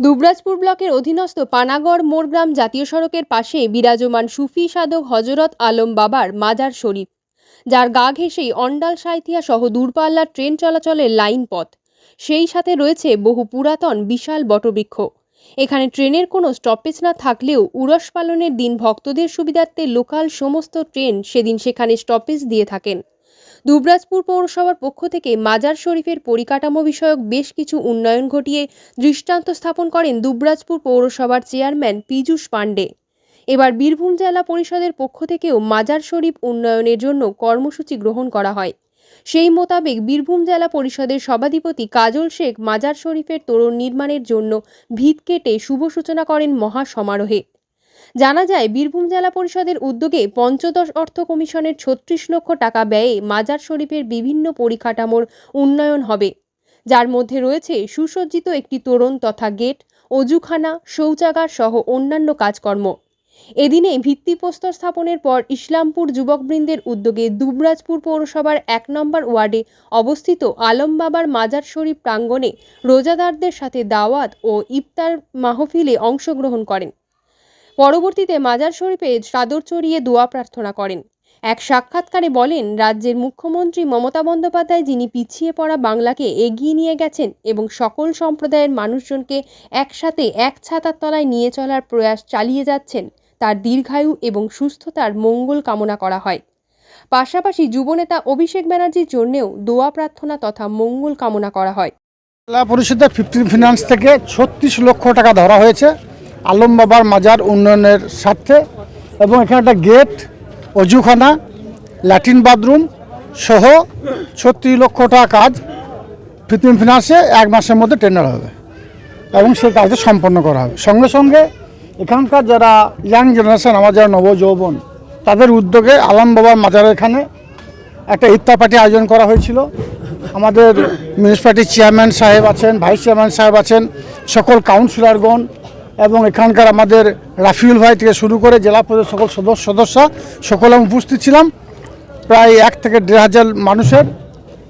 দুবরাজপুর ব্লকের অধীনস্থ পানাগড় মোড়গ্রাম জাতীয় সড়কের পাশে বিরাজমান সুফি সাধক হজরত আলম বাবার মাজার শরীফ, যার গা ঘেঁষেই অন্ডাল সাঁইথিয়া সহ দূরপাল্লার ট্রেন চলাচলের লাইন পথ। সেই সাথে রয়েছে বহু পুরাতন বিশাল বটবৃক্ষ। এখানে ট্রেনের কোনো স্টপেজ না থাকলেও উরস পালনের দিন ভক্তদের সুবিধার্থে লোকাল সমস্ত ট্রেন সেদিন সেখানে স্টপেজ দিয়ে থাকেন। দুবরাজপুর পৌরসভার পক্ষ থেকে মাজার শরীফের পরিকাঠামো বিষয়ক বেশ কিছু উন্নয়ন ঘটিয়ে দৃষ্টান্ত স্থাপন করেন দুবরাজপুর পৌরসভার চেয়ারম্যান পীযূষ পাণ্ডে। এবার বীরভূম জেলা পরিষদের পক্ষ থেকেও মাজার শরীফ উন্নয়নের জন্য কর্মসূচি গ্রহণ করা হয়। সেই মোতাবেক বীরভূম জেলা পরিষদের সভাধিপতি কাজল শেখ মাজার শরীফের তোরণ নির্মাণের জন্য ভিত কেটে শুভ সূচনা করেন মহা সমারোহে জানা যায়, বীরভূম জেলা পরিষদের উদ্যোগে পঞ্চদশ অর্থ কমিশনের ছত্রিশ লক্ষ টাকা ব্যয়ে মাজার শরীফের বিভিন্ন পরিকাঠামোর উন্নয়ন হবে। যার মধ্যে রয়েছে সুসজ্জিত একটি তোরণ তথা গেট, অজুখানা, শৌচাগার সহ অন্যান্য কাজকর্ম। এদিনে ভিত্তিপ্রস্তর স্থাপনের পর ইসলামপুর যুবকবৃন্দের উদ্যোগে দুবরাজপুর পৌরসভার এক নম্বর ওয়ার্ডে অবস্থিত আলম বাবার মাজার শরীফ প্রাঙ্গণে রোজাদারদের সাথে দাওয়াত ও ইফতার মাহফিলে অংশগ্রহণ করেন। পরবর্তীতে মাজার শরীফে চাদর চড়িয়ে দোয়া প্রার্থনা করেন। এক সাক্ষাৎকারে বলেন, রাজ্যের মুখ্যমন্ত্রী মমতা বন্দ্যোপাধ্যায় যিনি পিছিয়ে পড়া বাংলাকে এগিয়ে নিয়ে গেছেন এবং সকল সম্প্রদায়ের মানুষজনকে একসাথে এক ছাতার তলায় নিয়ে চলার প্রয়াস চালিয়ে যাচ্ছেন, তার দীর্ঘায়ু এবং সুস্থতার মঙ্গল কামনা করা হয়। পাশাপাশি যুবনেতা অভিষেক ব্যানার্জির জন্যেও দোয়া প্রার্থনা তথা মঙ্গল কামনা করা হয়। জেলা পরিষদের ফিফটিন ফিনান্স থেকে ছত্রিশ লক্ষ টাকা ধরা হয়েছে। আলম বাবার মাজার উন্নয়নের স্বার্থে এবং এখানে একটা গেট, অজুখানা ল্যাট্রিন বাথরুম সহ ছত্রিশ লক্ষ টাকা কাজ ফিফটিন ফিনান্সে এক মাসের মধ্যে টেন্ডার হবে এবং সেই কাজটা সম্পন্ন করা হবে। সঙ্গে সঙ্গে এখানকার যারা ইয়াং জেনারেশন আমার যারা নবযৌবন, তাদের উদ্যোগে আলম বাবার মাজারের এখানে একটা ইফতার পার্টি আয়োজন করা হয়েছিল। আমাদের মিউনিসিপ্যালিটির চেয়ারম্যান সাহেব আছেন ভাইস চেয়ারম্যান সাহেব আছেন, সকল কাউন্সিলরগণ এবং এখানকার আমাদের রাফিউল ভাই থেকে শুরু করে জেলা পরিষদ সকল সদস্য সদস্য, সকলে আমি উপস্থিত ছিলাম। প্রায় এক থেকে দেড় হাজার মানুষের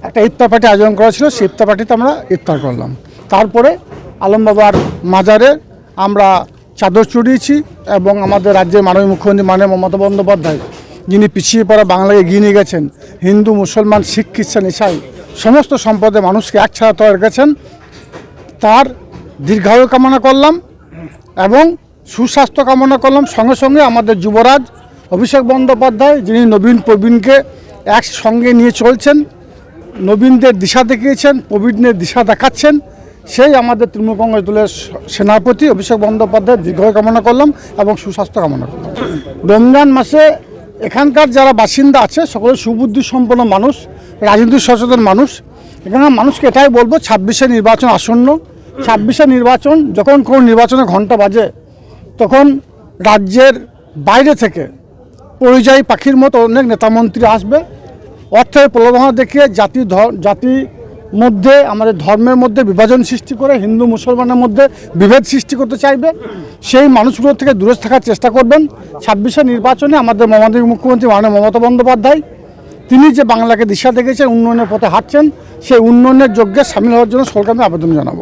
একটা ইফতার পার্টি আয়োজন করা ছিল, সেই ইফতার পার্টিতে আমরা ইফতার করলাম। তারপরে আলম বাবার মাজারে আমরা চাদর চড়িয়েছি এবং আমাদের রাজ্যের মাননীয় মুখ্যমন্ত্রী মানে মমতা বন্দ্যোপাধ্যায়, যিনি পিছিয়ে পড়া বাংলাকে এগিয়ে নিয়ে গেছেন, হিন্দু, মুসলমান, শিখ, খ্রিস্টান, ইসাই, সমস্ত সম্প্রদায়ের মানুষকে এক ছাড়া তৈরি রেখেছেন তার দীর্ঘায়ু কামনা করলাম। এবং সুস্বাস্থ্য কামনা করলাম। সঙ্গে সঙ্গে আমাদের যুবরাজ অভিষেক বন্দ্যোপাধ্যায়, যিনি নবীন প্রবীণকে একসঙ্গে নিয়ে চলছেন, নবীনদের দিশা দেখিয়েছেন, প্রবীণদের দিশা দেখাচ্ছেন। সেই আমাদের তৃণমূল কংগ্রেস দলের সেনাপতি অভিষেক বন্দ্যোপাধ্যায় দীর্ঘ কামনা করলাম এবং সুস্বাস্থ্য কামনা করলাম। রমজান মাসে এখানকার যারা বাসিন্দা আছে, সকলে সুবুদ্ধি সম্পন্ন মানুষ রাজনৈতিক সচেতন মানুষ। এখানে মানুষকে এটাই বলব, ছাব্বিশে নির্বাচন আসন্ন ছাব্বিশে নির্বাচন, যখন কোনো নির্বাচনের ঘণ্টা বাজে, তখন রাজ্যের বাইরে থেকে পরিযায়ী পাখির মতো অনেক নেতামন্ত্রী আসবে। অর্থের প্রলোভনা দেখিয়ে জাতি জাতি মধ্যে, আমাদের ধর্মের মধ্যে বিভাজন সৃষ্টি করে, হিন্দু, মুসলমানের মধ্যে বিভেদ সৃষ্টি করতে চাইবে। সেই মানুষগুলো থেকে দূরে থাকার চেষ্টা করবেন। ছাব্বিশে নির্বাচনে আমাদের মমতা মুখ্যমন্ত্রী মাননীয় মমতা বন্দ্যোপাধ্যায়, তিনি যে বাংলাকে দিশা দেখেছেন উন্নয়নের পথে হাঁটছেন, সেই উন্নয়নের যজ্ঞে সামিল হওয়ার জন্য সরকারকে আবেদন জানাব।